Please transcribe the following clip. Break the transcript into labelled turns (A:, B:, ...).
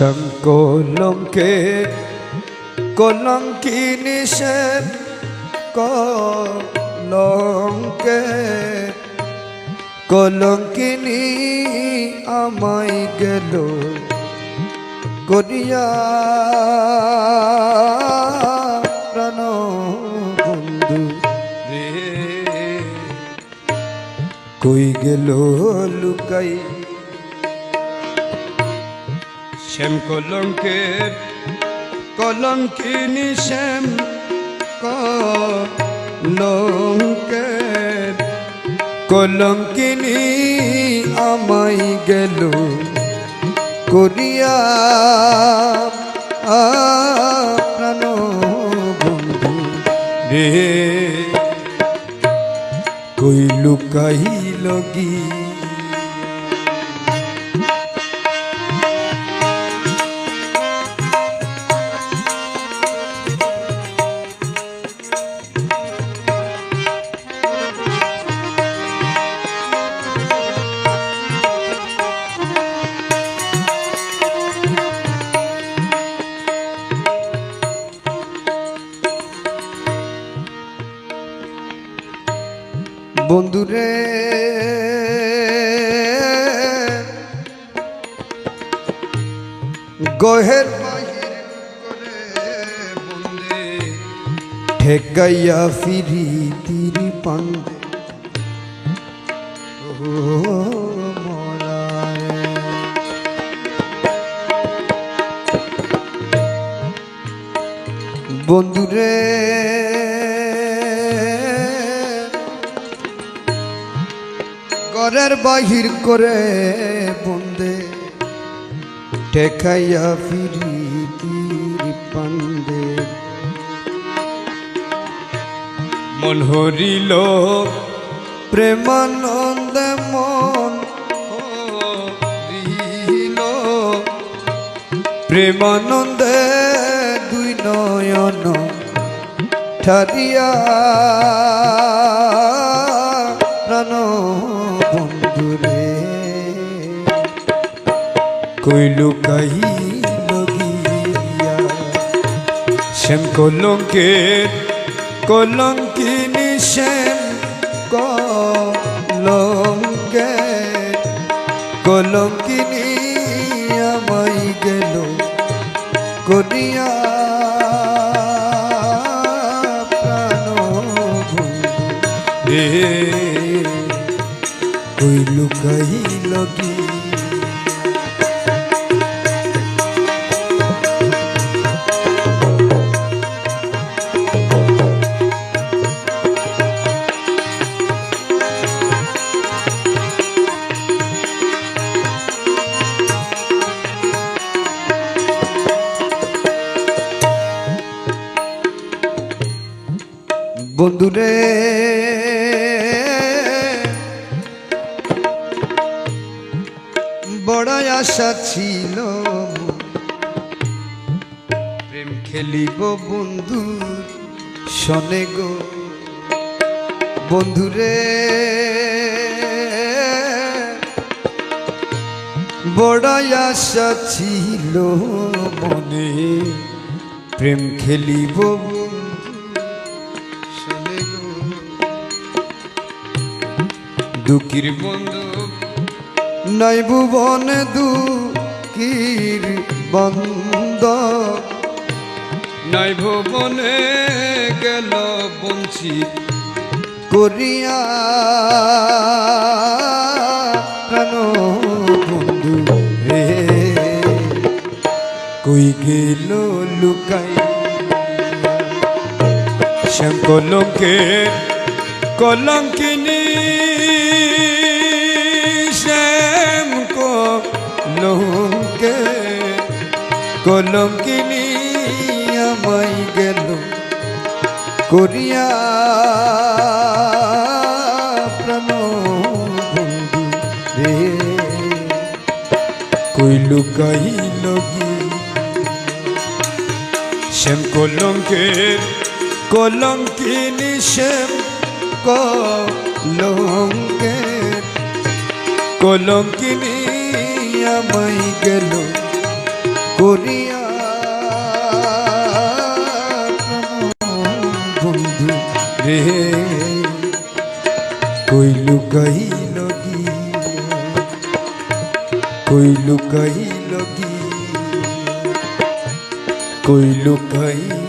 A: শঙ্কলঙ্কে কলঙ্কিনী সে কলঙ্কে কলঙ্কিনী আমায় গেল করিয়া প্রাণ বন্ধু রে। কই গেল লুকাই শ্যাম কলঙ্কের, কলঙ্কিনী শ্যাম কলঙ্কের। কলঙ্কিনী আমায় গেল করিয়া, প্রাণ বন্ধু রে। কই লুকাই লগি বন্ধুরে গহের ঠেকাইয়া ফিরি তিরি পান্দে। বন্ধুরে ঘরের বাহির করে বন্দে। ঠেকাইয়া ফিরি পান্দে। মন হরিল, প্রেমানন্দে মন প্রেমানন্দে দুই নয়ন ঠারিয়া। প্রাণ কইলু কাই লগিয়া শ্যাম কলঙ্কের কলঙ্কিনী শ্যাম কলঙ্কের কলঙ্কিনী আমায় গেল করিয়া প্রাণ বন্ধু রে কই বন্ধুরে। বড় আশা ছিল প্রেম খেলিব বন্ধু শনে গো। বন্ধুরে। বড় আশা ছিল মনে। প্রেম খেলিব গো। বন্ধু, নাই ভুবন দুঃখীর বন্ধ নাই ভুবনে গেল বঞ্চিত করিয়া প্রাণ বন্ধু রে কই গেল লুকাই শ্যাম কলঙ্কের কলঙ্কিনী। শ্যাম কলঙ্কের কলঙ্কিনী আমায় গেল করিয়া। প্রাণ বন্ধু রে কই লুকাই লগি শ্যাম কলঙ্কের কলঙ্কিনী শ্যাম কলঙ্কের। কলঙ্কিনী আমায় গেল করিয়া বন্ধু রে। কইলু কহিল কইলু কহিল কইলু কহিল